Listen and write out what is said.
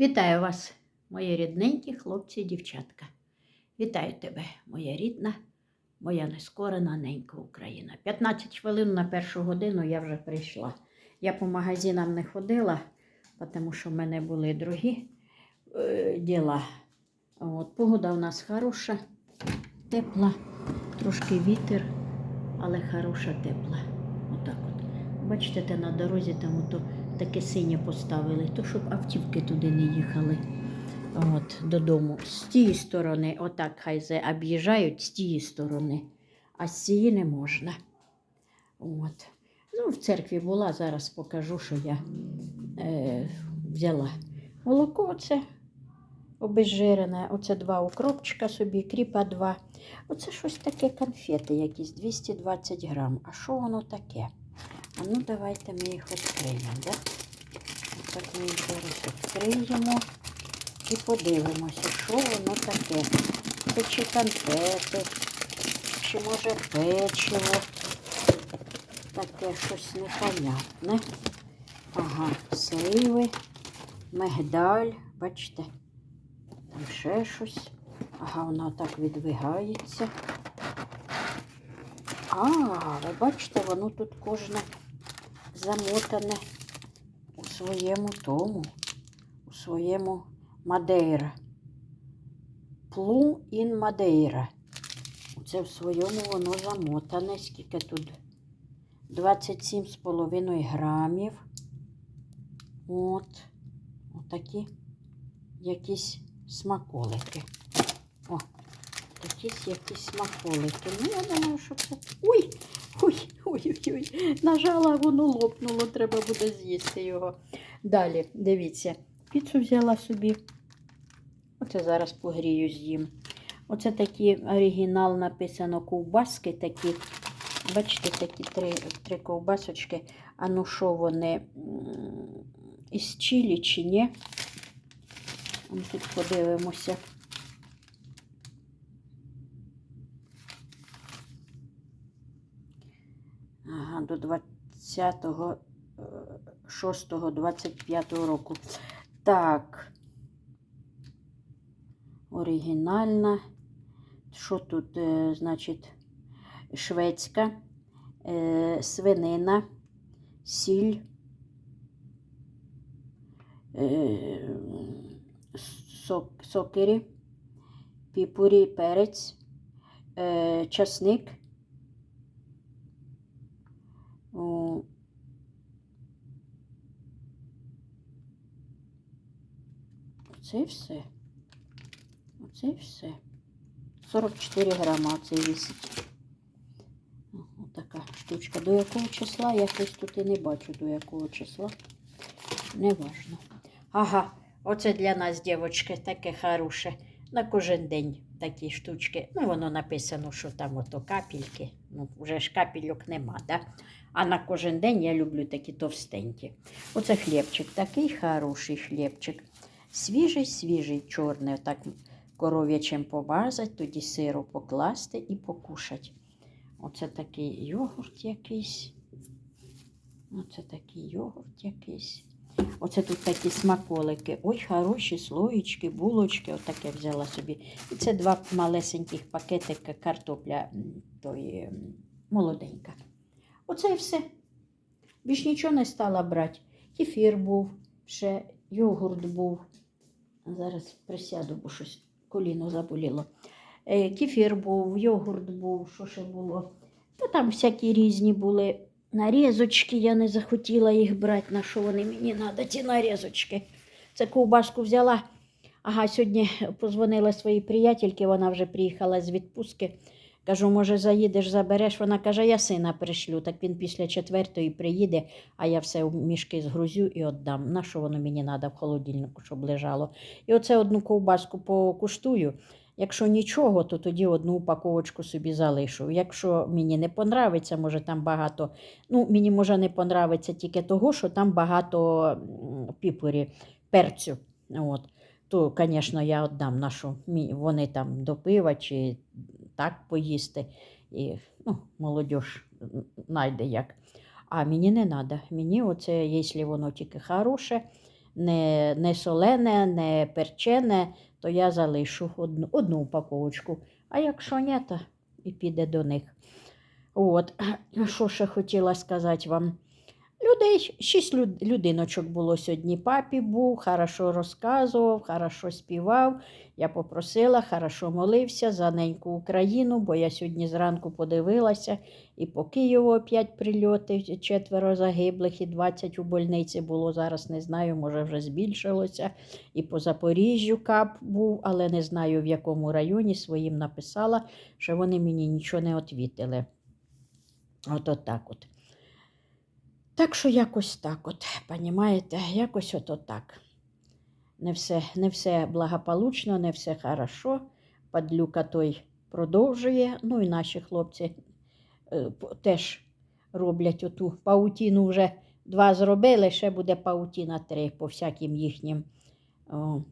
Вітаю вас, мої рідненькі хлопці і дівчатка. Вітаю тебе, моя рідна, моя нескорена ненька Україна. 15 хвилин на першу годину я вже прийшла. Я по магазинам не ходила, тому що в мене були другі е, діла. От, погода у нас хороша, тепла, трошки вітер, але хороша, тепла. Отак от. Бачите, те на дорозі там ото таке синє поставили, то щоб автівки туди не їхали. От, додому. З тієї сторони, отак хай зе об'їжджають з тієї сторони, а з цієї не можна. От. Ну, в церкві була, зараз покажу, що я е, взяла. Молоко це обезжирене, оце два укропчика собі, кріпа два. Оце щось таке конфети якісь, 220 грам. А що воно таке? А ну давайте ми їх відкриємо, да? Так ми їх зараз відкриємо і подивимося, що воно таке. Це чи конфети, чи може печиво. Таке щось непонятне. Ага, сливи, мигдаль, бачите, там ще щось. Ага, воно так відвигається. А, ви бачите, воно тут кожне замотане у своєму тому, у своєму Мадейра. Плум ін Мадейра. Це в своєму воно замотане. Скільки тут? 27,5 грамів. От. Отакі якісь смаколики. О, якісь якісь смаколики. Ну, я думаю, що це. Ой! Ой, ой, ой, ой. Нажала, воно лопнуло, треба буде з'їсти його. Далі, дивіться, піцу взяла собі. Оце зараз погрію з'їм. Оце такі оригінал написано ковбаски такі. Бачите, такі три, три ковбасочки. А ну що вони із чилі чи ні? Тут подивимося. Ага, до 26-25 року. Так. Оригінальна. Що тут, е, значить, шведська, е, свинина, сіль, е, сок, сокирі, піпурі, перець, е, часник. О, Оце і все. Оце і все. 44 грама оце вісить. Отака штучка. До якого числа? Я щось тут і не бачу, до якого числа. Неважно. Ага, оце для нас, дівчатки, таке хороше. На кожен день такі штучки. Ну, воно написано, що там ото капельки. Ну, вже ж капельок нема, да? А на кожен день я люблю такі товстенькі. Оце хлібчик, такий хороший хлібчик. Свіжий, свіжий, чорний. Отак коров'ячим помазати, тоді сиру покласти і покушати. Оце такий йогурт якийсь. Оце такий йогурт якийсь. Оце тут такі смаколики. Ой, хороші слоїчки, булочки. Отаке взяла собі. І це два малесеньких пакетика картопля тої молоденька. Оце і все. Більш нічого не стала брати. Кефір був, ще йогурт був. Зараз присяду, бо щось коліно заболіло. Е, Кефір був, йогурт був, що ще було. Та там всякі різні були нарізочки. Я не захотіла їх брати, на що вони мені треба, ті нарізочки. Це ковбаску взяла. Ага, сьогодні позвонила своїй приятельці, вона вже приїхала з відпустки. Кажу, може, заїдеш, забереш. Вона каже, я сина пришлю. Так він після четвертої приїде, а я все в мішки згрузю і віддам. На що воно мені треба в холодильнику, щоб лежало. І оце одну ковбаску покуштую. Якщо нічого, то тоді одну упаковочку собі залишу. Якщо мені не понравиться, може там багато. Ну, мені може не понравиться тільки того, що там багато піпорі, перцю. От. То, звісно, я віддам нашу. Вони там до пива чи так поїсти. І ну, молодь знайде як. А мені не треба. Мені оце, якщо воно тільки хороше, не, не солене, не перчене, то я залишу одну, одну упаковочку. А якщо ні, то і піде до них. От, що ще хотіла сказати вам. Людей, шість люд, людиночок було сьогодні. Папі був, хорошо розказував, хорошо співав. Я попросила, хорошо молився за неньку Україну, бо я сьогодні зранку подивилася, і по Києву опять прильоти, четверо загиблих, і 20 у больниці було. Зараз не знаю, може вже збільшилося. І по Запоріжжю кап був, але не знаю в якому районі своїм написала, що вони мені нічого не відвітили. От, от так от. Так що якось так от, понімаєте, якось от, так. Не все, не все благополучно, не все хорошо. Падлюка той продовжує. Ну і наші хлопці е, теж роблять оту паутіну вже два зробили, ще буде паутіна три по всяким їхнім о,